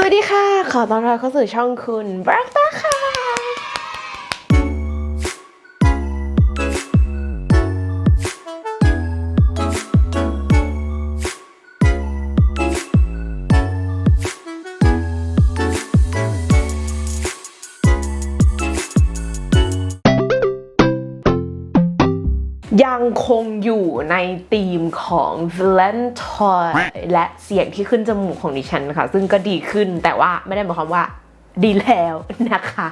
สวัสดีค่ะ ขอต้อนรับเข้าสู่ช่องคุณบรักตาค่ะ คงอยู่ในธีมของ Valentine และเสียงที่ขึ้นจมูกของดิฉันค่ะ ซึ่งก็ดีขึ้นแต่ว่าไม่ได้หมายความว่าดีแล้วนะคะ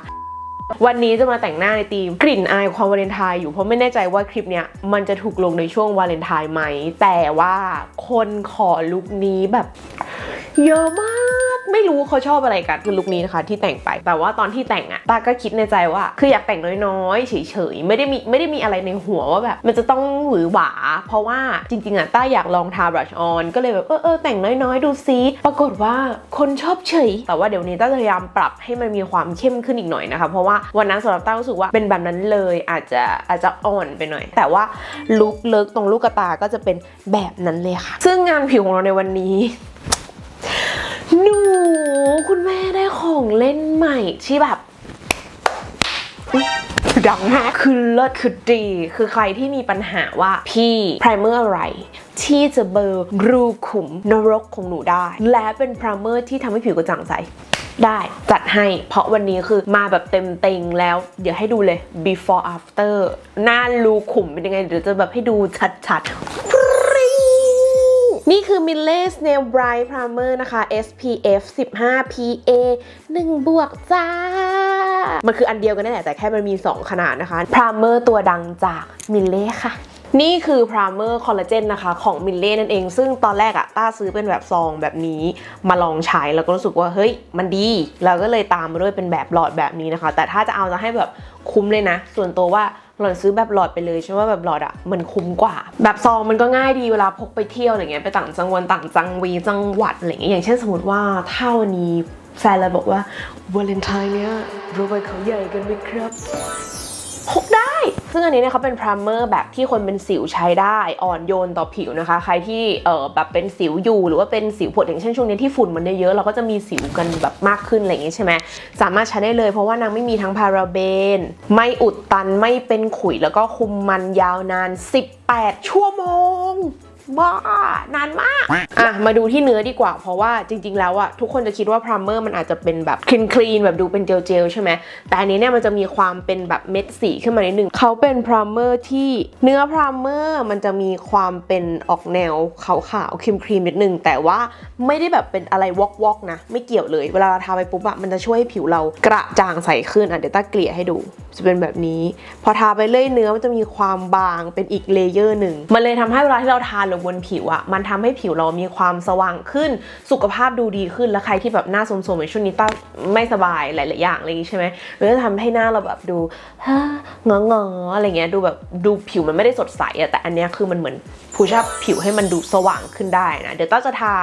วันนี้จะมาแต่งหน้าในธีมกลิ่นอายความวาเลนไทน์อยู่เพราะไม่แน่ใจว่าคลิปเนี้ยมันจะถูกลงในช่วงวาเลนไทน์ไหม แต่ว่าคนขอลุคนี้แบบ เยอะมาก ไม่รู้เขาชอบอะไรกันคือลุคนี้นะคะ ที่แต่งไป แต่ว่าตอนที่แต่งอะตาก็คิดในใจว่า คืออยากแต่งน้อยๆ เฉยๆ ไม่ได้มีไม่ได้มีอะไรในหัวว่าแบบ มันจะต้องหวือหวา เพราะว่าจริงๆอะต้าอยากลองทาบลัชออนก็เลยแบบเออเออแต่งน้อยๆ ดูซิปรากฏว่าคนชอบเฉย แต่ว่าเดี๋ยวนี้ต้าจะพยายามปรับให้มันมีความเข้มขึ้นอีกหน่อยนะคะ เพราะว่าวันนั้นสำหรับต้ารู้สึกว่าเป็นแบบนั้นเลยอาจจะอาจจะอ่อนไปหน่อย แต่ว่าลุคเลิกตรงลูกตาก็จะเป็นแบบนั้นเลยค่ะ ซึ่งงานผิวของเราในวันนี้ หนู คุณแม่ได้ของเล่นใหม่ที่แบบดังมากคือเลิศคือดี คือใครที่มีปัญหาว่าพี่ไพรเมอร์อะไร ที่จะเบอร์รูขุมนรกของหนูได้ และเป็นไพรเมอร์ที่ทำให้ผิวกระจ่างใสได้จัดให้เพราะวันนี้คือมาแบบเต็มเต็งแล้ว เดี๋ยวให้ดูเลย before after หน้ารูขุมเป็นยังไง เดี๋ยวจะแบบให้ดูชัดๆ นี่คือ m i l l e Snail Bright Primer นะคะ SPF 15 PA 1 บวกจ้า มันคืออันเดียวกันนั่นแหละแต่แค่มันมี 2 ขนาดนะคะ Primer ตัวดังจาก m i l l e ค่ะนี่คือ Primer Collagen นะคะของ m i l l e นั่นเอง ซึ่งตอนแรกอะต้าซื้อเป็นแบบซองแบบนี้มาลองใช้แล้วก็รู้สึกว่า เฮ้ย มันดีแล้วก็เลยตามมาด้วยเป็นแบบหลอดแบบนี้นะคะ แต่ถ้าจะเอาจะให้แบบคุ้มเลยนะ ส่วนตัวว่า หล่อนซื้อแบบหลอดไปเลยใช่ว่าแบบหลอดอะมันคุ้มกว่า แบบซองมันก็ง่ายดีเวลาพกไปเที่ยวอะไรเงี้ยไปต่างจังหวัดต่างจังวีจังหวัดอะไรเงี้ยอย่างเช่นสมมติว่าถ้าวันนี้แฟนเราบอกว่าวาเลนไทน์เนี้ยเราไปเขาใหญ่กันไหมครับพกได้ ซึ่งอันนี้เนี่ยเขาเป็นพรามเมอร์แบบที่คนเป็นสิวใช้ได้อ่อนโยนต่อผิวนะคะ ใครที่เออแบบเป็นสิวอยู่ หรือว่าเป็นสิวปวดอย่างเช่นช่วงนี้ที่ฝุ่นมันเยอะเราก็จะมีสิวกันแบบมากขึ้นอะไรอย่างงี้ใช่ไหมสามารถใช้ได้เลยเพราะว่านางไม่มีทั้งพาราเบน ไม่อุดตันไม่เป็นขุยแล้วก็คุมมันยาวนาน 18 ชั่วโมง บ้านานมาก อะ มาดูที่เนื้อดีกว่า เพราะว่าจริง ๆ แล้วอะทุกคนจะคิดว่าพรามเมอร์มันอาจจะเป็นแบบคลีนคลีนแบบดูเป็นเจลๆใช่ไหม แต่อันนี้เนี่ยมันจะมีความเป็นแบบเม็ดสีขึ้นมานิดนึงเขาเป็นพรามเมอร์ที่เนื้อพรามเมอร์มันจะมีความเป็นออกแนวขาวๆครีมครีมนิดนึง แต่ว่าไม่ได้แบบเป็นอะไรวอกวอกๆนะ ไม่เกี่ยวเลย เวลาเราทาไปปุ๊บอะมันจะช่วยให้ผิวเรากระจ่างใสขึ้นอะเดี๋ยวต้าเกลี่ยให้ดู จะเป็นแบบนี้ พอทาไปเรื่อยเนื้อมันจะมีความบางเป็นอีกเลเยอร์หนึ่งมันเลยทำให้เวลาที่เราทาลงบนผิวอะมันทำให้ผิวเรามีความสว่างขึ้น สุขภาพดูดีขึ้น แล้วใครที่แบบหน้าโสมๆในช่วงนี้ต้าไม่สบายหลาย ๆ อย่างอะไรอย่างงี้ใช่ไหมมันจะทำให้หน้าเราแบบดูฮะงองๆอะไรเงี้ยดูแบบดูผิวมันไม่ได้สดใสอะแต่อันเนี้ยคือมันเหมือนผู้ชับผิวให้มันดูสว่างขึ้นได้นะ เดี๋ยวต้าจะทา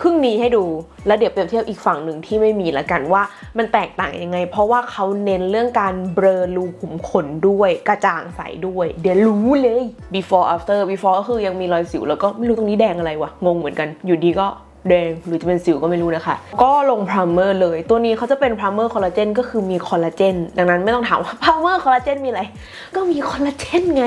ครึ่งนี้ให้ดู แล้วเดี๋ยวเปรียบเทียบอีกฝั่งหนึ่งที่ไม่มีละกันว่ามันแตกต่างยังไง เพราะว่าเขาเน้นเรื่องการเบลอรูขุมขนด้วยกระจ่างใสด้วย เดี๋ยวรู้เลย before after before ก็คือยังมีรอยสิว แล้วก็ไม่รู้ตรงนี้แดงอะไรวะงงเหมือนกัน อยู่ดีก็แดงหรือจะเป็นสิวก็ไม่รู้นะคะ ก็ลงพรามเมอร์เลย ตัวนี้เขาจะเป็นพรามเมอร์คอลลาเจนก็คือมีคอลลาเจนดังนั้นไม่ต้องถามว่าพรามเมอร์คอลลาเจนมีอะไร ก็มีคอลลาเจนไง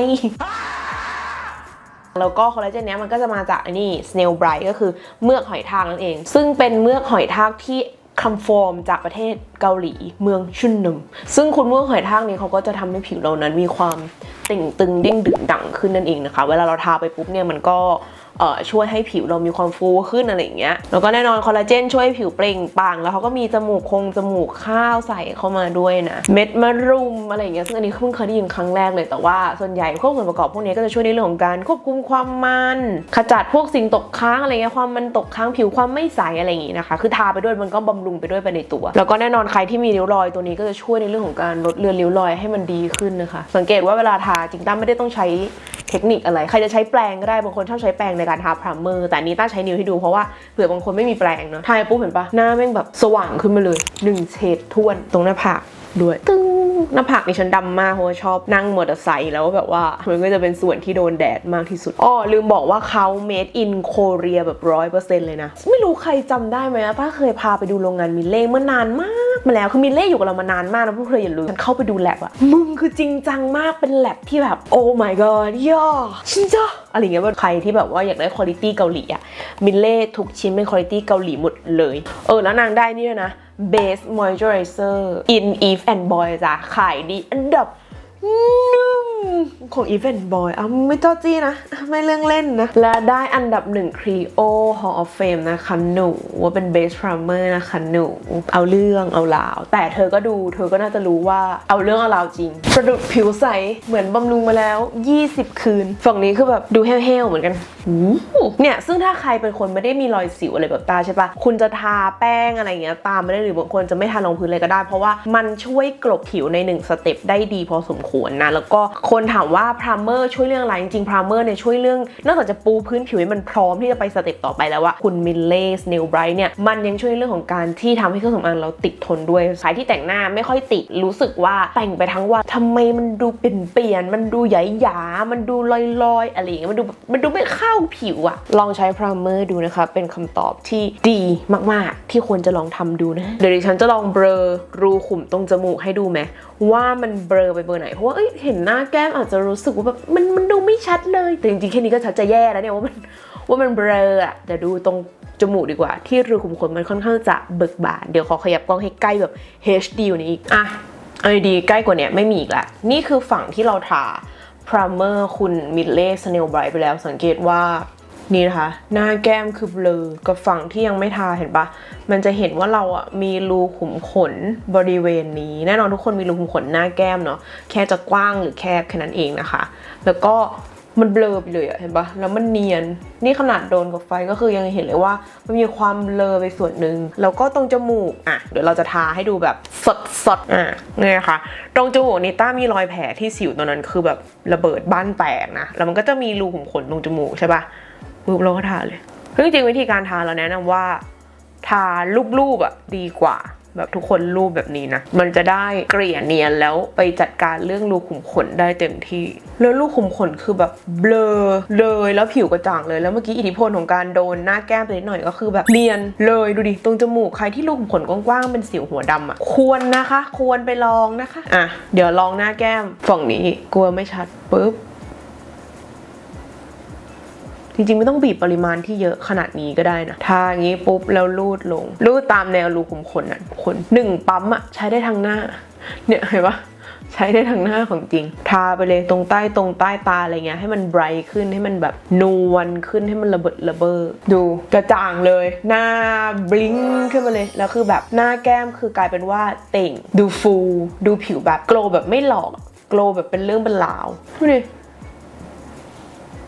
แล้วก็คอลลาเจนเนี้ยมันก็จะมาจากอ้นี่ snail bright ก็คือเมือกหอยทากนั่นเอง ซึ่งเป็นเมือกหอยทากที่คำฟอร์มจากประเทศเกาหลีเมืองชุนนมซึ่งคุณเมือกหอยทากนี้เขาก็จะทำให้ผิวเรานั้นมีความเต่งตึงเด้งดึงดังขึ้นนั่นเองนะคะ เวลาเราทาไปปุ๊บเนี่ยมันก็ ช่วยให้ผิวเรามีความฟูขึ้นอะไรอย่างเงี้ยแล้วก็แน่นอนคอลลาเจนช่วยให้ผิวเปล่งปลั่งแล้วเขาก็มีจมูกคงจมูกข้าวใส่เข้ามาด้วยนะ เม็ดมะรุมอะไรอย่างเงี้ยซึ่งอันนี้เพิ่งเคยได้ยินครั้งแรกเลยแต่ว่าส่วนใหญ่พวกส่วนประกอบพวกนี้ก็จะช่วยในเรื่องของการควบคุมความมันขจัดพวกสิ่งตกค้างอะไรเงี้ยความมันตกค้างผิวความไม่ใสอะไรอย่างงี้นะคะคือทาไปด้วยมันก็บำรุงไปด้วยไปในตัว แล้วก็แน่นอนใครที่มีริ้วรอยตัวนี้ก็จะช่วยในเรื่องของการลดเลือนริ้วรอยให้มันดีขึ้นนะคะ สังเกตว่าเวลาทาจริงตั้มไม่ได้ต้องใช้ เทคนิคอะไร ใครจะใช้แปรงก็ได้ บางคนชอบใช้แปรงในการทาพรามเมอร์ แต่นี้ต้าใช้นิ้วให้ดูเพราะว่าเผื่อบางคนไม่มีแปรงเนาะ ทาปุ๊บเห็นปะหน้าแม่งแบบสว่างขึ้นมาเลยหนึ่งเฉดท้วนตรงหน้าผากด้วย ตึ้งหน้าผากนี่ฉันดำมากเพราะว่าชอบนั่งมอเตอร์ไซค์แล้วแบบว่ามันก็จะเป็นส่วนที่โดนแดดมากที่สุดอ้อลืมบอกว่าเขา made in Korea แบบร้อยเปอร์เซ็นต์เลยนะ ไม่รู้ใครจำได้ไหมอะป้าเคยพาไปดูโรงงานมิลเล่เมื่อนานมาก มาแล้วคือมินเล่อยู่กับเรามานานมากนะพวกเธออย่าลืมฉันเข้าไปดูแลบอะมึงคือจริงจังมากเป็นแลบที่แบบโอ้ my god ย่อชินจ้าอะไรเงี้ยว่าใครที่แบบว่าอยากได้คุณภาพเกาหลีอะมิลเล่ทุกชิ้นเป็นคุณภาพเกาหลีหมดเลย เออแล้วนางได้นี่ด้วยนะ base moisturizer in Eve and Boy จ้ะขายดีอันดับหนึ่ง ของ Event Boy อะไม่เจ้าจี้นะ ไม่เรื่องเล่นนะ และได้อันดับหนึ่ง Creo Hall of Fame นะคะหนูว่าเป็น Best Primer นะคะหนูเอาเรื่องเอาราว แต่เธอก็ดูเธอก็น่าจะรู้ว่าเอาเรื่องเอาราวจริงประดุดผิวใส เหมือนบำรุงมาแล้ว 20 คืน ฝั่งนี้คือแบบดูแห้วๆเหมือนกันหูเนี่ยซึ่งถ้าใครเป็นคนไม่ได้มีรอยสิวอะไรแบบตาใช่ปะคุณจะทาแป้งอะไรเงี้ยตามไม่ได้หรือบางคนจะไม่ทารองพื้นเลยก็ได้ เพราะว่ามันช่วยกลบผิวในหนึ่งสเต็ปได้ดีพอสมควรนะแล้วก็คคนถามว่าพรามเมอร์ช่วยเรื่องอะไรจริงๆพรามเมอร์เนี่ยช่วยเรื่องนอกจากจะปูพื้นผิวให้มันพร้อมที่จะไปสเต็ปต่อไปแล้วว่าคุณมิลเลสเนลไบรท์เนี่ยมันยังช่วยเรื่องของการที่ทำให้เครื่องสำอางเราติดทนด้วยสายที่แต่งหน้าไม่ค่อยติดรู้สึกว่าแต่งไปทั้งวันทำไมมันดูเปลี่ยนเปลี่ยนมันดูใหยาหยามันดูลอยๆอยอะไรอย่างเงี้ยมันดูมันดูไม่เข้าผิวอะลองใช้พรามเมอร์ดูนะคะ เป็นคำตอบที่ดีมากๆ ที่ควรจะลองทำดูนะเดี๋ยวดิฉันจะลองเบลอรูขุมตรงจมูกให้ดูไหมว่ามันเบลอไปเบอร์ไหนเพราะว่าเอ้ยเห็นหน้าแก้มอาจจะรู้สึกว่าแบบมันมันดูไม่ชัดเลย แต่จริงๆแค่นี้ก็ชัดจะแย่แล้วเนี่ยว่ามันว่ามันเบลออะแต่ดูตรงจมูกดีกว่า ที่รูขุมขนมันค่อนข้างจะเบิกบาน เดี๋ยวขอขยับกล้องให้ใกล้แบบ HD อยู่นี้อีกอะเอาดีใกล้กว่านี้ไม่มีอีกละนี่คือฝั่งที่เราทาพรามเมอร์คุณมิดเล่สเนลไบรท์ไปแล้วสังเกตว่า นี่นะคะ หน้าแก้มคือเบลอกับฝั่งที่ยังไม่ทาเห็นปะมันจะเห็นว่าเราอะมีรูขุมขนบริเวณนี้ แน่นอนทุกคนมีรูขุมขนหน้าแก้มเนาะแค่จะกว้างหรือแคบแค่นั้นเองนะคะ แล้วก็มันเบลอไปเลยอะเห็นปะแล้วมันเนียน นี่ขนาดโดนกับไฟก็คือยังเห็นเลยว่า มันมีความเบลอไปส่วนหนึ่ง แล้วก็ตรงจมูกอะ เดี๋ยวเราจะทาให้ดูแบบสดสดๆอะเนี่ยค่ะตรงจมูกนิต้ามีรอยแผลที่สิวตรงนั้นคือแบบระเบิดบ้านแตกนะ แล้วมันก็จะมีรูขุมขนตรงจมูกใช่ปะ ปุ๊บเราก็ทาเลยซึ่งจริงวิธีการทาเราแนะนำว่า ทารูปๆอะดีกว่า แบบทุกคนรูปแบบนี้นะ มันจะได้เกลี่ยเนียนแล้วไปจัดการเรื่องรูขุมขนได้เต็มที่ แล้วรูขุมขนคือแบบเบลอเลยแล้วผิวกระจ่างเลย แล้วเมื่อกี้อิทธิพลของการโดนหน้าแก้มไปนิดหน่อยก็คือแบบเนียนเลยดูดิตรงจมูกใครที่รูขุมขนกว้างๆเป็นสิวหัวดำอะควรนะคะ ควรไปลองนะคะอะเดี๋ยวลองหน้าแก้มฝั่งนี้กลัวไม่ชัดปุ๊บ จริงๆ ไม่ต้องบีบปริมาณที่เยอะขนาดนี้ก็ได้นะทาอย่างนี้ปุ๊บแล้วลูดลง ลูดตามแนวรูขุมขนอะทุกคนหนึ่งปั๊มอะใช้ได้ทั้งหน้า เนี่ยเห็นปะใช้ได้ทั้งหน้าของจริง ทาไปเลยตรงใต้ตรงใต้ตาอะไรเงี้ยให้มันไบรท์ขึ้นให้มันแบบนวลขึ้นให้มันระเบิดระเบ้อดูกระจ่างเลย หน้าบลิงขึ้นมาเลยแล้วคือแบบหน้าแก้มคือกลายเป็นว่าเต่ง ดูฟู ดูผิวแบบโกลแบบไม่หลอกโกลแบบเป็นเรื่องเป็นราวดูดิ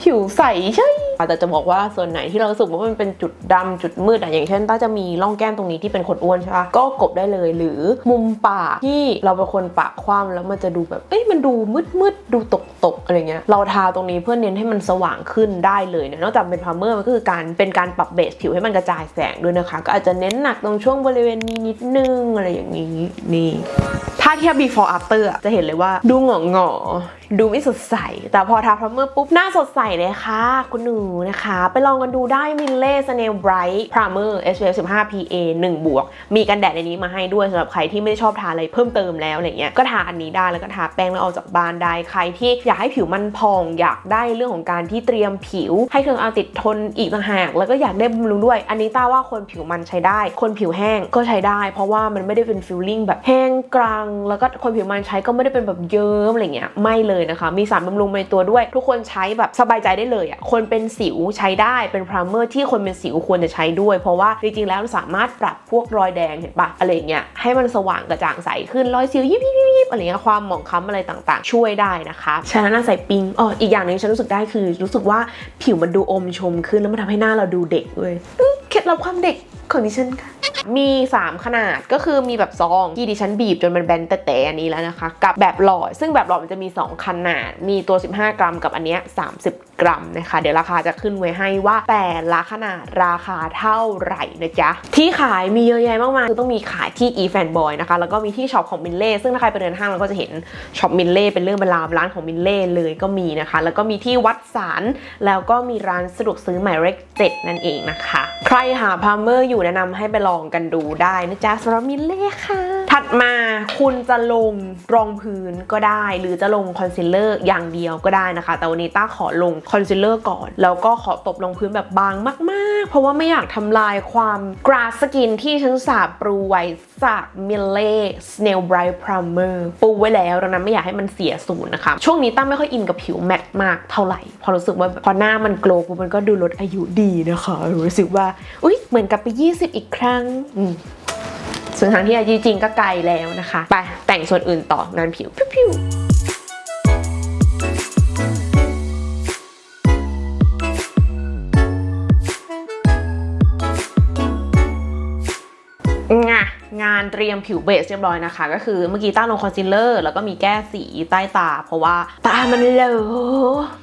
ผิวใสใช่ แต่จะบอกว่าส่วนไหนที่เรารู้สึกว่ามันเป็นจุดดำจุดมืดอะอย่างเช่นต้าจะมีร่องแก้มตรงนี้ที่เป็นขนอ้วนใช่ปะก็กบได้เลยหรือมุมปากที่เราเป็นคนปากคว่ำแล้วมันจะดูแบบเอ้ยมันดูมืดมืดดูตกตกอะไรเงี้ยเราทาตรงนี้เพื่อเน้นให้มันสว่างขึ้นได้เลยเนี่ยนอกจากเป็นพรามเมอร์มันก็คือการเป็นการปรับเบสผิวให้มันกระจายแสงด้วยนะคะ ก็อาจจะเน้นหนักตรงช่วงบริเวณนี้นิดนึงอะไรอย่างนี้นี่ถ้าเทียบ before after อะจะเห็นเลยว่าดูหงอหงอดูไม่สดใส แต่พอทาพรามเมอร์ปุ๊บหน้าสดใสเลยค่ะ คุณหนูนะคะ ไปลองกันดูได้มิลเล่สเนลไบรท์พรามเมอร์ SPF 15 PA 1 บวก มีกันแดดในนี้มาให้ด้วยสำหรับใครที่ไม่ได้ชอบทาอะไรเพิ่มเติมแล้วอะไรเงี้ยก็ทาอันนี้ได้แล้วก็ทาแป้งแล้วออกจากบ้านได้ใครที่อยากให้ผิวมันพองอยากได้เรื่องของการที่เตรียมผิว ให้เครื่องเอาติดทนอีกต่างหาก แล้วก็อยากได้บำรุงด้วย อันนี้ต้าว่าคนผิวมันใช้ได้ คนผิวแห้งก็ใช้ได้ เพราะว่ามันไม่ได้เป็นฟิลลิ่งแบบแห้งกรัง แล้วก็คนผิวมันใช้ก็ไม่ได้เป็นแบบเยิ้มอะไรเงี้ยไม่เลยนะคะ มีสารบำรุงในตัวด้วย ทุกคนใช้แบบสบายใจได้เลยอะคนเป็นสิวใช้ได้เป็นพรามเมอร์ที่คนเป็นสิวควรจะใช้ด้วย เพราะว่าจริงๆแล้วสามารถปรับพวกรอยแดงเห็นปะอะไรเงี้ยให้มันสว่างกระจ่างใสขึ้นรอยสิวยิบยิบยิบอะไรเงี้ยความหมองคล้ำอะไรต่างๆ ช่วยได้นะคะใช้แล้วหน้าใสปิงอ๋ออีกอย่างหนึ่งฉันรู้สึกได้คือรู้สึกว่าผิวมันดูอมชมขึ้นแล้วมันทำให้หน้าเราดูเด็กเลยเคล็ดลับความเด็กของดิฉันค่ะ มี 3 ขนาดก็คือมีแบบซองที่ดิฉันบีบจนมันแบนแต่แต่อันนี้แล้วนะคะ กับแบบหลอด ซึ่งแบบหลอดมันจะมี 2 ขนาด มีตัว 15 กรัมกับอันเนี้ย30 กรัมนะคะ เดี๋ยวราคาจะขึ้นไว้ให้ว่าแต่ละขนาดราคาเท่าไหร่นะจ๊ะ ที่ขายมีเยอะแยะมากมายคือต้องมีขายที่ e f a n boy นะคะ แล้วก็มีที่ช็อปของมินเล่ซึ่งถ้าใครไปเดินห้างเราก็จะเห็นช็อปมินเล่เป็นเรื่องเป็นราวร้านของมินเล่เลยก็มีนะคะ แล้วก็มีที่วัดสารแล้วก็มีร้านสะดวกซื้อหมายเลขเจ็ดนั่นเองนะคะ ใครหาพาร์เมอร์อยู่แนะนำให้ไปลององกันดูได้นะจ๊ะสำหรับมินเล่ค่ะ ถัดมาคุณจะลงรองพื้นก็ได้ หรือจะลงคอนซีลเลอร์อย่างเดียวก็ได้นะคะ แต่วันนี้ต้าขอลงคอนซีลเลอร์ก่อน แล้วก็ขอตบลงพื้นแบบบางมากๆ เพราะว่าไม่อยากทำลายความกราสสกินที่ฉันสาบปรูไว้จากมิลเล่สเนลไบรท์พรามเมอร์ปูไว้แล้วดังนั้นไม่อยากให้มันเสียศูนย์นะคะ ช่วงนี้ตั้มไม่ค่อยอินกับผิวแมตต์มากเท่าไหร่ พอรู้สึกว่าพอหน้ามันโกลว์มันก็ดูลดอายุดีนะคะ รู้สึกว่า อุ๊ย เหมือนกลับไป 20 อีกครั้ง อืมซึ่งทางที่อายุจริงก็ไกลแล้วนะคะ ไปแต่งส่วนอื่นต่องานผิวพิว งานเตรียมผิวเบสเรียบร้อยนะคะ ก็คือเมื่อกี้ต้าลงคอนซีลเลอร์แล้วก็มีแก้สีใต้ตา เพราะว่าตามันเลอ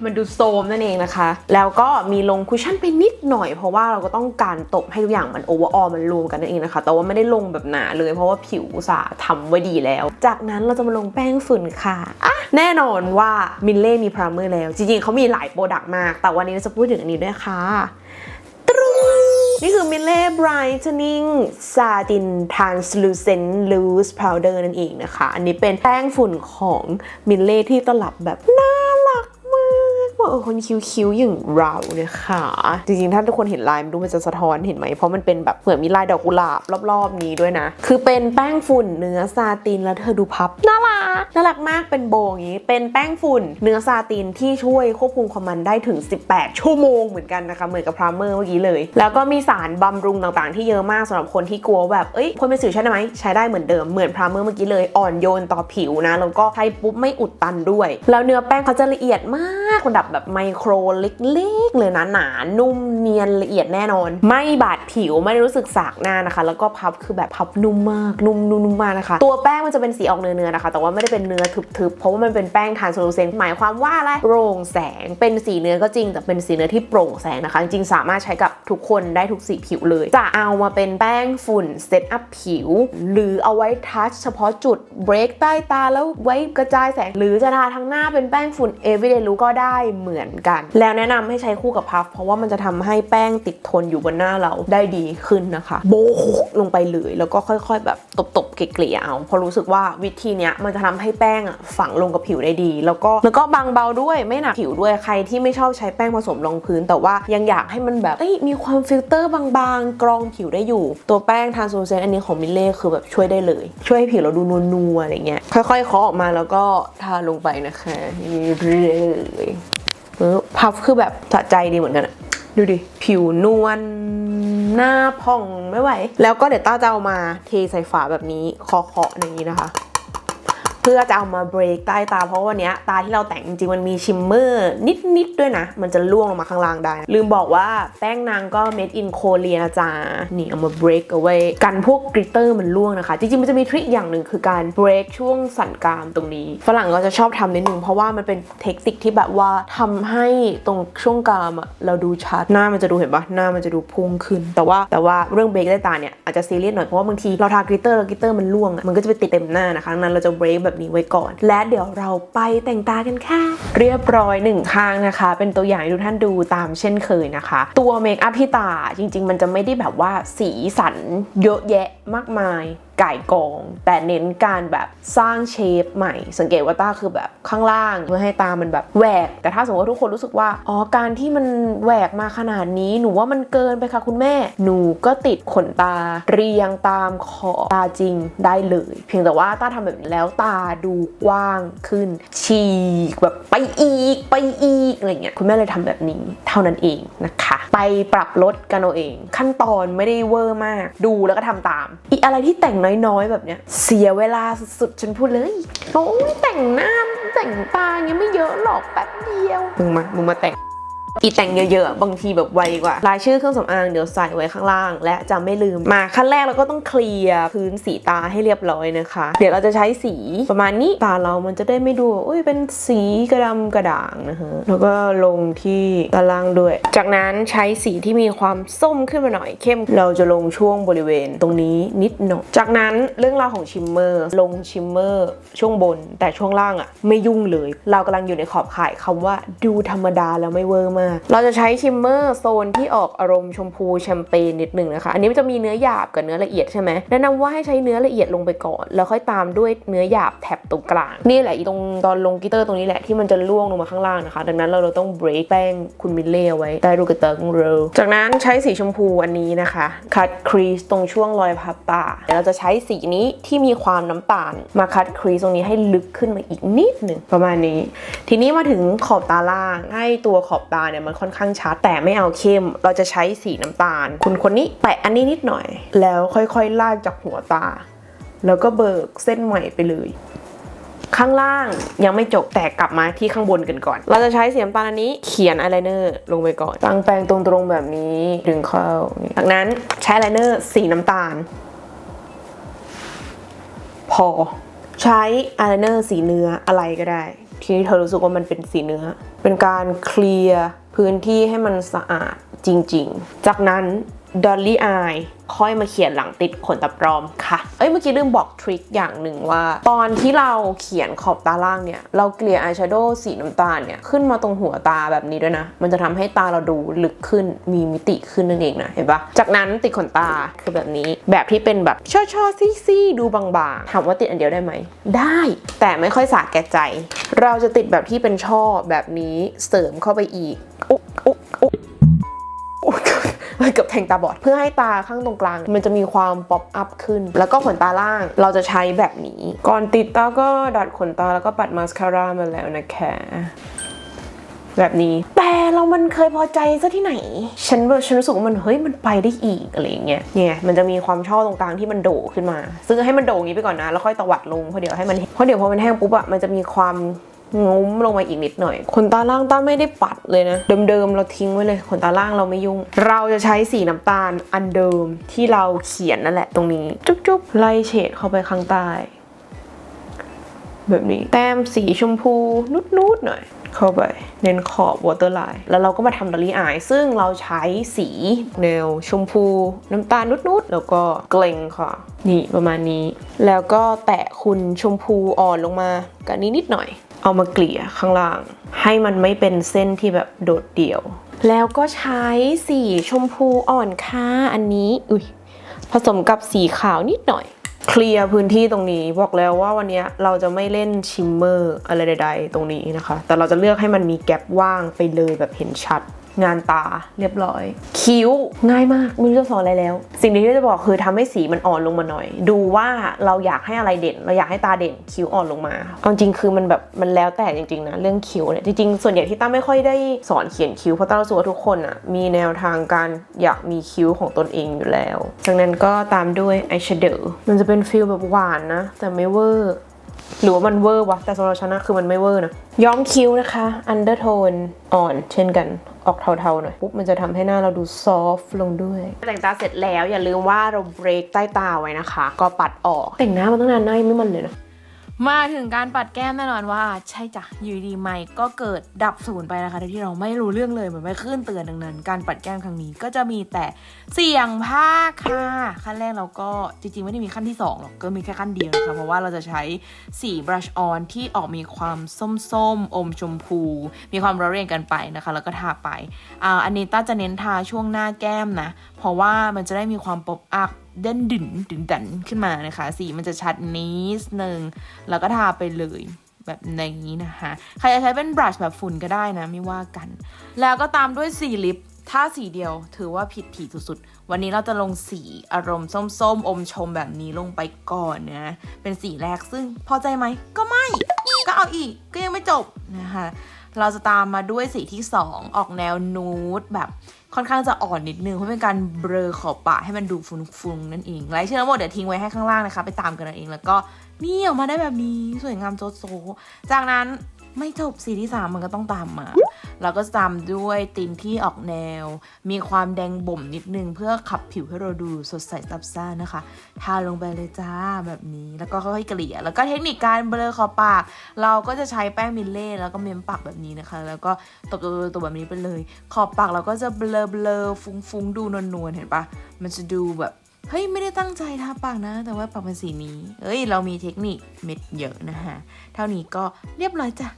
มันดูโซมนั่นเองนะคะ แล้วก็มีลงคุชชั่นไปนิดหน่อย เพราะว่าเราก็ต้องการตบให้ทุกอย่างมันโอเวอร์ออมันรวมกันนั่นเองนะคะ แต่ว่าไม่ได้ลงแบบหนาเลย เพราะว่าผิวสาห์ทำไว้ดีแล้ว จากนั้นเราจะมาลงแป้งฝุ่นค่ะอะแน่นอนว่ามินเล่มีพรามเมอร์แล้ว จริงๆเขามีหลายโปรดักต์มาก แต่วันนี้เราจะพูดถึงอันนี้ด้วยค่ะ นี่คือมิเล่บรท์นิ่งซาตินทรานสลูเซนต์ลูสพาวเดอร์นั่นเองนะคะ อันนี้เป็นแป้งฝุ่นของมิเล่ที่ตลับแบบน่ารัก ว่าเออคนคิ้วๆอย่างเราเนี่ยค่ะจริงๆ ถ้าทุกคนเห็นลายมันดูมันจะสะท้อนเห็นไหม เพราะมันเป็นแบบเหมือนมีลายดอกกุหลาบรอบๆนี้ด้วยนะ คือเป็นแป้งฝุ่นเนื้อซาตินแล้วเธอดูพับน่ารักน่ารักมากเป็นโบงนี้ เป็นแป้งฝุ่นเนื้อซาตินที่ช่วยควบคุมความมันได้ถึง 18 ชั่วโมงเหมือนกันนะคะเหมือนกับพรามเมอร์เมื่อกี้เลย แล้วก็มีสารบำรุงต่างๆ ที่เยอะมากสำหรับคนที่กลัวแบบเอ้ยคนเป็นสิวใช้ได้ไหมใช้ได้เหมือนเดิมเหมือนพรามเมอร์เมื่อกี้เลยอ่อนโยนต่อผิวนะแล้วก็ใช้ปุ๊บไม่อุดตันด้วย แล้วเนื้อแป้งเขาจะละเอียดมากระดับแบบไมโครเล็กๆเลยนะหนานุ่มเนียนละเอียดแน่นอน ไม่บาดผิวไม่ได้รู้สึกสากหน้านะคะ แล้วก็พับคือแบบพับนุ่มมากนุ่มนุ่มมากนะคะ ตัวแป้งมันจะเป็นสีออกเนื้อๆนะคะ แต่ว่าไม่ได้เป็นเนื้อทึบๆเพราะว่ามันเป็นแป้งทานโซลูเซนหมายความว่าอะไรโปร่งแสงเป็นสีเนื้อก็จริง แต่เป็นสีเนื้อที่โปร่งแสงนะคะ จริงๆสามารถใช้กับทุกคนได้ทุกสีผิวเลย จะเอามาเป็นแป้งฝุ่นเซตอัพผิว หรือเอาไว้ทัชเฉพาะจุดเบรกใต้ตาแล้วไว้กระจายแสง หรือจะทาทั้งหน้าเป็นแป้งฝุ่น everyday look ก็ได้เหมือนกัน แล้วแนะนำให้ใช้คู่กับพัฟเพราะว่ามันจะทำให้แป้งติดทนอยู่บนหน้าเราได้ดีขึ้นนะคะ โบกลงไปเลยแล้วก็ค่อยๆ แบบตบๆเกลี่ยเอาเพราะรู้สึกว่าวิธีเนี้ยมันจะทำให้แป้งอะฝังลงกับผิวได้ดี แล้วก็แล้วก็บางเบาด้วยไม่หนักผิวด้วยใครที่ไม่ชอบใช้แป้งผสมรองพื้น แต่ว่ายังอยากให้มันแบบมีความฟิลเตอร์บางๆ กรองผิวได้อยู่ ตัวแป้งทานซูเซนอันนี้ของมิลเล่คือแบบช่วยได้เลย ช่วยให้ผิวเราดูนัวๆอะไรเงี้ยค่อยๆเคาะออกมาแล้วก็ทาลงไปนะคะเรื่อย พับคือแบบสะใจดีเหมือนกันอะดูดิ ผิวนวลหน้าผ่องไม่ไหว แล้วก็เดี๋ยวต้าจะเอามาเทใส่ฝาแบบนี้เคาะๆอย่างนี้นะคะ เพื่อจะเอามาเบรกใต้ตา เพราะว่าวันเนี้ยตาที่เราแต่งจริงๆมันมีชิมเมอร์นิดๆด้วยนะ มันจะล่วงลงมาข้างล่างได้ ลืมบอกว่าแป้งนางก็ made in Korea นะจ๊ะนี่เอามาเบรกเอาไว้กันพวกกริตเตอร์มันล่วงนะคะ จริงๆมันจะมีทริคอย่างหนึ่งคือการเบรกช่วงสันกรามตรงนี้ ฝรั่งก็จะชอบทำนิดนึงเพราะว่ามันเป็นเทคนิคที่แบบว่าทำให้ตรงช่วงกรามอะเราดูชัดหน้ามันจะดูเห็นปะหน้ามันจะดูพุ่งขึ้น แต่ว่าแต่ว่าเรื่องเบรกใต้ตาเนี่ยอาจจะซีเรียสหน่อยเพราะว่าบางทีเราทากริตเตอร์แล้วกริตเตอร์มันล่วงมันก็จะไปติดเต็มหน้านะคะดังนั้นเราจะเบรกแบบนี้ไว้ก่อน และเดี๋ยวเราไปแต่งตากันค่ะ เรียบร้อยหนึ่งข้างนะคะ เป็นตัวอย่างให้ทุกท่านดูตามเช่นเคยนะคะ ตัวเมคอัพที่ตาจริง ๆ มันจะไม่ได้แบบว่าสีสันเยอะแยะมากมาย ไก่กอง แต่เน้นการแบบสร้างเชฟใหม่ สังเกตว่าตาคือแบบข้างล่างเพื่อให้ตามันแบบแหวก แต่ถ้าสมมติว่าทุกคนรู้สึกว่าอ๋อการที่มันแหวกมาขนาดนี้หนูว่ามันเกินไปค่ะคุณแม่ หนูก็ติดขนตาเรียงตามขอบตาจริงได้เลย เพียงแต่ว่าตาทำแบบนี้แล้วตาดูกว้างขึ้น ฉีกแบบไปอีกไปอีกอะไรเงี้ยคุณแม่เลยทำแบบนี้เท่านั้นเองนะคะ ไปปรับลดกันเอาเอง ขั้นตอนไม่ได้เวอร์มาก ดูแล้วก็ทำตาม อีอะไรที่แต่งน้อยน้อยๆแบบเนี้ย เสียเวลาสุดๆ ฉันพูดเลยโอ้ยแต่งหน้าแต่งตาเนี้ยไม่เยอะหรอกแป๊บเดียว มึงมา มึงมาแต่ง อีแต่งเยอะๆ บางทีแบบไวกว่า รายชื่อเครื่องสำอางเดี๋ยวใส่ไว้ข้างล่าง และจะไม่ลืมมาขั้นแรกเราก็ต้องเคลียร์พื้นสีตาให้เรียบร้อยนะคะ เดี๋ยวเราจะใช้สีประมาณนี้ตาเรามันจะได้ไม่ดูอุ้ยเป็นสีกระดำกระด่างนะฮะแล้วก็ลงที่ตาล่างด้วย จากนั้นใช้สีที่มีความส้มขึ้นมาหน่อยเข้ม เราจะลงช่วงบริเวณตรงนี้นิดหน่อยจากนั้นเรื่องราวของชิมเมอร์ลงชิมเมอร์ช่วงบนแต่ช่วงล่างอะไม่ยุ่งเลย เรากำลังอยู่ในขอบข่ายคำว่าดูธรรมดาแล้วไม่เวอร์มากเราจะใช้ชิมเมอร์โซนที่ออกอารมณ์ชมพูแชมเปญนิดหนึ่งนะคะ อันนี้มันจะมีเนื้อหยาบกับเนื้อละเอียดใช่ไหมแนะนำว่าให้ใช้เนื้อละเอียดลงไปก่อน แล้วค่อยตามด้วยเนื้อหยาบแถบตรงกลาง นี่แหละอีตรงตอนลงกิเตอร์ตรงนี้แหละที่มันจะล่วงลงมาข้างล่างนะคะ ดังนั้นเราเราต้องเบรกแป้งคุณมิลเล่เอไว้ใต้รูกระเตอของเรา จากนั้นใช้สีชมพูอันนี้นะคะคัดครีสตรงช่วงรอยพับตาเราจะใช้สีนี้ที่มีความน้ำตาล มาคัดครีสตรงนี้ให้ลึกขึ้นมาอีกนิดหนึ่งประมาณนี้ ทีนี้มาถึงขอบตาล่างให้ตัวขอบตาเนี่ยมันค่อนข้างชัด แต่ไม่เอาเข้ม เราจะใช้สีน้ำตาล คุณคนนี้แปะอันนี้นิดหน่อย แล้วค่อยๆลากจากหัวตา แล้วก็เบิกเส้นใหม่ไปเลย ข้างล่างยังไม่จบแต่กลับมาที่ข้างบนกันก่อน เราจะใช้สีน้ำตาลอันนี้เขียนอายไลเนอร์ลงไปก่อนตั้งแปรงตรงๆแบบนี้ดึงเข้าจากนั้นใช้อายไลเนอร์สีน้ำตาล พอใช้อายไลเนอร์สีเนื้ออะไรก็ได้ ที่เธอรู้สึกว่ามันเป็นสีเนื้อ เป็นการเคลียร์ พื้นที่ให้มันสะอาดจริง ๆ จากนั้นดอลลี่อายค่อยมาเขียนหลังติดขนตาปลอมค่ะ เอ้ยเมื่อกี้ลืมบอกทริคอย่างหนึ่งว่า ตอนที่เราเขียนขอบตาล่างเนี่ย เราเกลี่ยอายแชโดว์สีน้ำตาลเนี่ย ขึ้นมาตรงหัวตาแบบนี้ด้วยนะ มันจะทำให้ตาเราดูลึกขึ้น มีมิติขึ้นนั่นเองนะ เห็นปะจากนั้นติดขนตาคือแบบนี้ แบบที่เป็นแบบช่อช่อซี่ซี่ๆดูบางๆ ถามว่าติดอันเดียวได้ไหม ได้ แต่ไม่ค่อยสาแก่ใจ เราจะติดแบบที่เป็นช่อแบบนี้เสริมเข้าไปอีก อุ๊กอุ๊กอุ๊กเกือบแทงตาบอดเพื่อให้ตาข้างตรงกลาง มันจะมีความป๊อปอัพขึ้น แล้วก็ขนตาล่างเราจะใช้แบบนี้ ก่อนติดตาก็ดัดขนตาแล้วก็ปัดมาสคาร่ามาแล้วนะคะแบบนี้ แต่เรามันเคยพอใจซะที่ไหน ฉันฉันรู้สึกว่ามันเฮ้ยมันไปได้อีกอะไรอย่างเงี้ยเนี่ยมันจะมีความช่อตรงกลางที่มันโด่ขึ้นมา ซึ่งให้มันโด่อย่างนี้ไปก่อนนะ แล้วค่อยตวัดลงเพราะเดี๋ยวให้มันเพราะเดี๋ยวพอมันแห้งปุ๊บอะมันจะมีความ งุ้มลงมาอีกนิดหน่อย ขนตาล่างต้าไม่ได้ปัดเลยนะ เดิมๆเราทิ้งไว้เลยขนตาล่างเราไม่ยุ่ง เราจะใช้สีน้ำตาลอันเดิมที่เราเขียนนั่นแหละตรงนี้ จุ๊บๆไล่เฉดเข้าไปข้างใต้แบบนี้ แต้มสีชมพูนุดๆหน่อยเข้าไปเน้นขอบวอเตอร์ไลน์แล้วเราก็มาทำดอลลี่อายซึ่งเราใช้สีแนวชมพู น้ำตาลนุดๆ แล้วก็เกรงค่ะ นี่ประมาณนี้ แล้วก็แตะคุณชมพูอ่อนลงมากับนี้นิดหน่อย เอามาเกลี่ยข้างล่าง ให้มันไม่เป็นเส้นที่แบบโดดเดี่ยว แล้วก็ใช้สีชมพูอ่อนค่ะอันนี้อุ้ยผสมกับสีขาวนิดหน่อย เคลียร์พื้นที่ตรงนี้บอกแล้วว่าวันนี้เราจะไม่เล่นชิมเมอร์อะไรใด ๆ ตรงนี้นะคะ แต่เราจะเลือกให้มันมีแกลบว่างไปเลยแบบเห็นชัด งานตาเรียบร้อย คิ้วง่ายมากไม่รู้จะสอนอะไรแล้ว สิ่งที่จะบอกคือทำให้สีมันอ่อนลงมาหน่อย ดูว่าเราอยากให้อะไรเด่น เราอยากให้ตาเด่นคิ้วอ่อนลงมาเอาจริงคือมันแบบมันแล้วแต่จริงๆนะเรื่องคิ้วเนี่ยจริงๆส่วนใหญ่ที่ต้าไม่ค่อยได้สอนเขียนคิ้วเพราะต้ารู้สึกว่าทุกคนอะมีแนวทางการอยากมีคิ้วของตนเองอยู่แล้วจากนั้นก็ตามด้วยอายแชโดว์มันจะเป็นฟิลแบบหวานนะ แต่ไม่เวอร์ หรือว่ามันเวอร์วะ แต่สำหรับฉันนะคือมันไม่เวอร์นะ ย้อมคิ้วนะคะ อันเดอร์โทนอ่อน เช่นกัน ออกเทาๆหน่อย ปุ๊บ มันจะทำให้หน้าเราดูซอฟต์ลงด้วย แต่งตาเสร็จแล้วอย่าลืมว่าเราเบรกใต้ตาไว้นะคะ ก็ปัดออก แต่งหน้ามาตั้งนานหน้ายังไม่มันเลยนะ มาถึงการปัดแก้มแน่นอนว่า ใช่จ้ะอยู่ดีไม่ก็เกิดดับศูนย์ไปนะคะโดยที่เราไม่รู้เรื่องเลยเหมือนไม่ขึ้นเตือนดังนั้น การปัดแก้มครั้งนี้ก็จะมีแต่เสี่ยงภาคค่ะขั้นแรกเราก็จริงๆ ไม่ได้มีขั้นที่2หรอกก็มีแค่ขั้นเดียวนะคะเพราะว่าเราจะใช้สีบรัชออนที่ออกมีความส้มๆ อมชมพู มีความร้อเรียงกันไปนะคะ แล้วก็ทาไปอ่าอันนี้ต้าจะเน้นทาช่วงหน้าแก้มนะเพราะว่ามันจะได้มีความป๊อปอัพ เด่นดึนดึนดันขึ้นมานะคะ สีมันจะชัดนิดนึง แล้วก็ทาไปเลยแบบนี้นะคะ ใครจะใช้เป็นบรัชแบบฝุ่นก็ได้นะไม่ว่ากัน แล้วก็ตามด้วยสีลิปถ้าสีเดียวถือว่าผิดผีสุดๆ วันนี้เราจะลงสีอารมณ์ส้มๆ อมชมแบบนี้ลงไปก่อนนะ เป็นสีแรกซึ่งพอใจไหม ก็ไม่ ก็เอาอีก ก็ยังไม่จบนะคะ เราจะตามมาด้วยสีที่ 2 ออกแนวนูดแบบค่อนข้างจะอ่อนนิดนึงเพื่อเป็นการเบลอขอบปะให้มันดูฟุ้งๆนั่นเองรายชื่อทั้งหมดเดี๋ยวทิ้งไว้ให้ข้างล่างนะคะ ไปตามกันเอาเองแล้วก็นี่ออกมาได้แบบนี้สวยงามโจโซจากนั้น ไม่จบสีที่สามมันก็ต้องตามมาเราก็ตามด้วยตินที่ออกแนว มีความแดงบ่มนิดนึง เพื่อขับผิวให้เราดูสดใสซับซ่านะคะ ทาลงไปเลยจ้าแบบนี้ แล้วก็ค่อยๆเกลี่ย แล้วก็เทคนิคการเบลอขอบปาก เราก็จะใช้แป้งมิลเล่แล้วก็เมมปากแบบนี้นะคะ แล้วก็ตบๆๆๆแบบนี้ไปเลย ขอบปากเราก็จะเบลอเบลอๆฟุ้งๆดูนวลๆเห็นปะมันจะดูแบบ เฮ้ยไม่ได้ตั้งใจทาปากนะ แต่ว่าปากเป็นสีนี้ เอ้ยเรามีเทคนิคเม็ดเยอะนะฮะเท่านี้ก็เรียบร้อยจ้ะ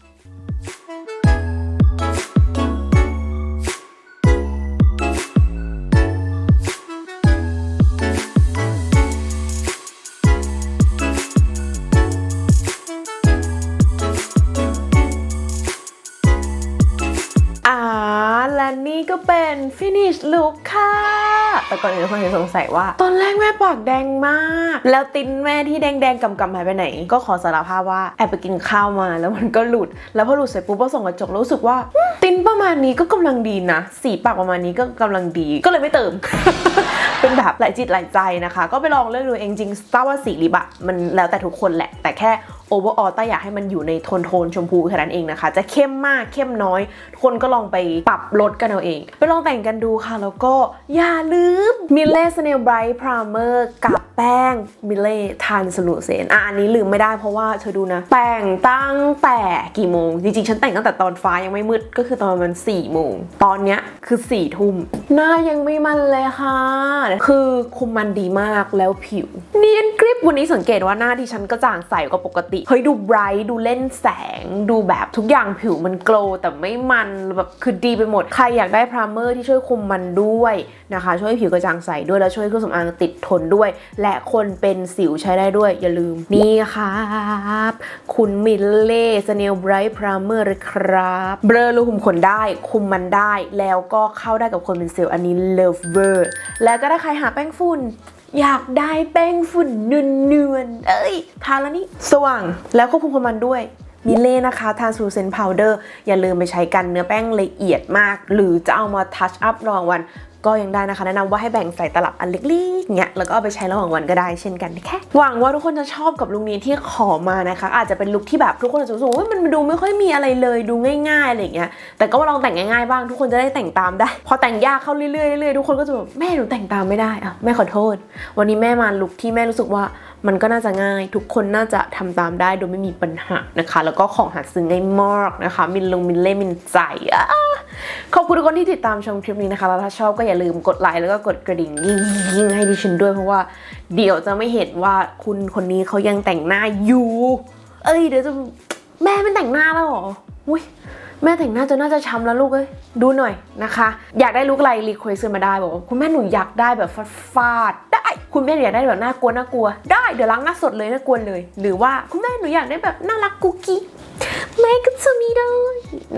ก่อนอื่นทุกคนสงสัยว่า ตอนแรกแม่ปากแดงมาก แล้วตินแม่ที่แดงๆกำๆหายไปไหน ก็ขอสารภาพว่าแอบไปกินข้าวมาแล้วมันก็หลุด แล้วพอหลุดเสร็จปุ๊บก็ส่องกระจกรู้สึกว่า ตินประมาณนี้ก็กำลังดีนะ สีปากประมาณนี้ก็กำลังดี ก็เลยไม่เติมเป็นแบบหลายจิตหลายใจนะคะ ก็ไปลองเลือกดูเองจริงๆต้าว่าสีลิปอะมันแล้วแต่ทุกคนแหละแต่แค่ overall ต้าอยากให้มันอยู่ในโทนโทนชมพูแค่นั้นเองนะคะ จะเข้มมากเข้มน้อย คนก็ลองไปปรับลดกันเอาเอง ไปลองแต่งกันดูค่ะ แล้วก็อย่าลืมมิเลสเนลไบรท์พรามเมอร์กับแป้งมิเล่ทานสลูเซนอะอันนี้ลืมไม่ได้เพราะว่าเธอดูนะ แต่งตั้งแต่กี่โมง จริงๆ ฉันแต่งตั้งแต่ตอนฟ้ายังไม่มืดก็คือตอนประมาณ4โมง ตอนเนี้ยคือ4ี่ทุ่มหน้ายังไม่มันเลยค่ะ คือคุมมันดีมากแล้วผิว เนียนกริบวันนี้สังเกตว่าหน้าที่ฉันก็จางใสกว่าปกติเฮ้ยดูไบรท์ดูเล่นแสง ดูแบบทุกอย่างผิวมันโกลว์แต่ไม่มันแบบคือดีไปหมด ใครอยากได้พรามเมอร์ที่ช่วยคุมมันด้วยนะคะ ช่วยให้ผิวกระจ่างใสด้วยแล้วช่วยเครื่องสำอางติดทนด้วย และคนเป็นสิวใช้ได้ด้วยอย่าลืมนี่ครับคุณมิลเล่สเนลไบรท์พรามเมอร์เลยครับเบลอรูขุมขนได้คุมมันได้ แล้วก็เข้าได้กับคนเป็นสิวอันนี้เลิฟเวอร์แล้วก็ถ้าใครหาแป้งฝุ่น อยากได้แป้งฝุ่นเนือนๆเอ้ย ทานแล้วนี่ สว่างแล้วควบคุมความมันด้วยมิเล่นะคะทานซูเซนพาวเดอร์อย่าลืมไปใช้กันเนื้อแป้งละเอียดมาก หรือจะเอามาทัชอัพระหว่างวัน ก็ยังได้นะคะ แนะนำว่าให้แบ่งใส่ตลับอันเล็กๆเงี้ยแล้วก็เอาไปใช้ระหว่างวันก็ได้เช่นกันนะคะหวังว่าทุกคนจะชอบกับลุคนี้ที่ขอมานะคะ อาจจะเป็นลุคที่แบบทุกคนอาจจะรู้สึกว่าเฮ้ยมันดูไม่ค่อยมีอะไรเลยดูง่ายๆอะไรเงี้ยแต่ก็ลองแต่งง่ายๆบ้างทุกคนจะได้แต่งตามได้ พอแต่งยากเข้าเรื่อยๆเรื่อยๆทุกคนก็จะแบบแม่หนูแต่งตามไม่ได้อะแม่ขอโทษ วันนี้แม่มาลุคที่แม่รู้สึกว่ามันก็น่าจะง่าย ทุกคนน่าจะทำตามได้โดยไม่มีปัญหานะคะ แล้วก็ของหาซื้อง่ายมากนะคะ มินลงมินเล่มินใจอะ ขอบคุณทุกคนที่ติดตามชมคลิปนี้นะคะ แล้วถ้าชอบก็อย่าลืมกดไลค์แล้วก็กดกระดิ่งยิ่งให้ดิฉันด้วยเพราะว่าเดี๋ยวจะไม่เห็นว่าคุณคนนี้เขายังแต่งหน้าอยู่ เอ้ยเดี๋ยวจะแม่ไม่แต่งหน้าแล้วเหรออุ้ยแม่แต่งหน้าจนน่าจะช้ำแล้วลูกเอ้ยดูหน่อยนะคะ อยากได้ลุคอะไรรีเควสต์มาได้บอกว่าคุณแม่หนูอยากได้แบบฟาดๆ คุณแม่อยากได้แบบน่ากลัวน่ากลัว ได้เดี๋ยวล้างหน้าสดเลยน่ากลัวเลย หรือว่าคุณแม่หนูอยากได้แบบน่ารักกุ๊กกี้ไม่ก็จะมีด้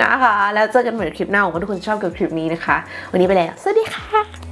นะคะ แล้วเจอกันใหม่ในคลิปหน้าหวังว่าทุกคนชอบกับคลิปนี้นะคะ วันนี้ไปแล้วสวัสดีค่ะ